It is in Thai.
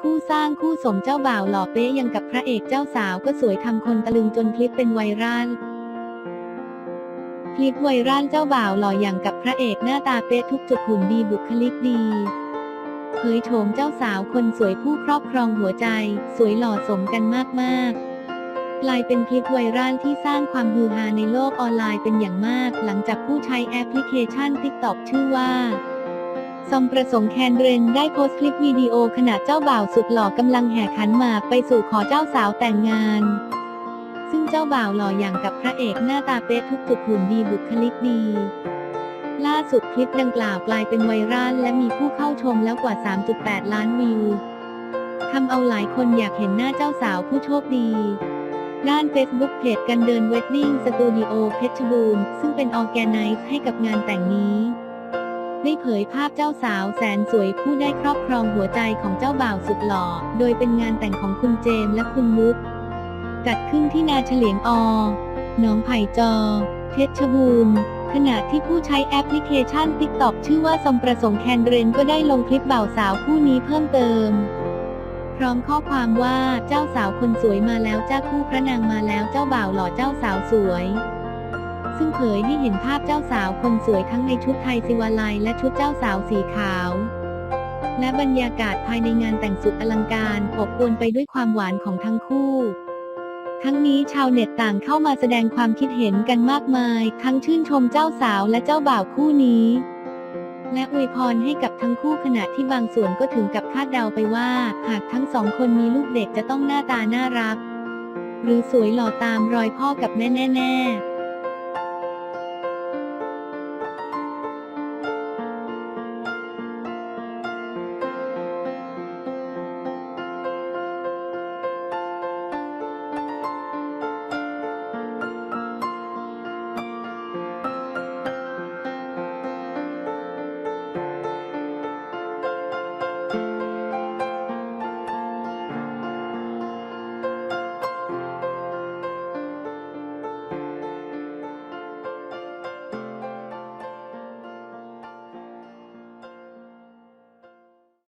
ผู้สร้างคู่สมเจ้าบ่าวหล่อเป๊ะยังกับพระเอกเจ้าสาวก็สวยทำคนตะลึงจนคลิปเป็นไวรัลคลิปไวรัลเจ้าบ่าวหล่ออย่างกับพระเอกหน้าตาเป๊ะทุกจุดหุ่นดีบุคลิกดีเผยโฉมเจ้าสาวคนสวยผู้ครอบครองหัวใจ สวยหล่อสมกันมากๆกลายเป็นคลิปไวรัลที่สร้างความฮือฮาในโลกออนไลน์เป็นอย่างมาก หลังจากผู้ใช้แอปพลิเคชัน TikTok ชื่อว่า ซอมประสงค์แคนเรนได้โพสต์คลิปวิดีโอขณะเจ้าบ่าวสุดหล่อกำลังแห่ขันหมากไปสู่ขอเจ้าสาวแต่งงาน ซึ่งเจ้าบ่าวหล่ออย่างกับพระเอกหน้าตาเป๊ะทุกจุดหุ่นดีบุคลิกดี ล่าสุดคลิปดังกล่าวกลายเป็นไวรัลและมีผู้เข้าชมแล้วกว่า 3.8 ล้านวิวทำเอาหลายคนอยากเห็นหน้าเจ้าสาวผู้โชคดีด้าน Facebook เพจกันเดินเวดดิ้งสตูดิโอเพชรบูรณ์ซึ่งเป็นออแกไนซ์ให้กับงานแต่งนี้ ได้เผยภาพเจ้าสาวแสนสวยผู้ได้ครอบครองหัวใจของเจ้าบ่าวสุดหล่อ โดยเป็นงานแต่งของคุณเจมส์และคุณมุก จัดขึ้นที่นาเฉลียงอหนองไผ่จอ เพชรบูรณ์ขณะที่ผู้ใช้แอปพลิเคชัน TikTok ชื่อว่าสมประสงค์แคนเดรนก็ได้ลงคลิปบ่าวสาวคู่นี้เพิ่มเติม พร้อมข้อความว่าเจ้าสาวคนสวยมาแล้วเจ้าคู่พระนางมาแล้วเจ้าบ่าวหล่อเจ้าสาวสวย ซึ่งเผยให้เห็นภาพเจ้าสาวคนสวยทั้งในชุดไทยสิวาลัยและชุดเจ้าสาวสีขาว และบรรยากาศภายในงานแต่งสุดอลังการอบอวลไปด้วยความหวานของทั้งคู่ทั้งนี้ชาวเน็ตต่างเข้ามาแสดงความคิดเห็นกันมากมาย ทั้งชื่นชมเจ้าสาวและเจ้าบ่าวคู่นี้ และอวยพรให้กับทั้งคู่ขณะที่บางส่วนก็ถึงกับคาดเดาไปว่า หากทั้งสองคนมีลูกเด็กจะต้องหน้าตาน่ารัก หรือสวยหล่อตามรอยพ่อกับแม่แน่ๆ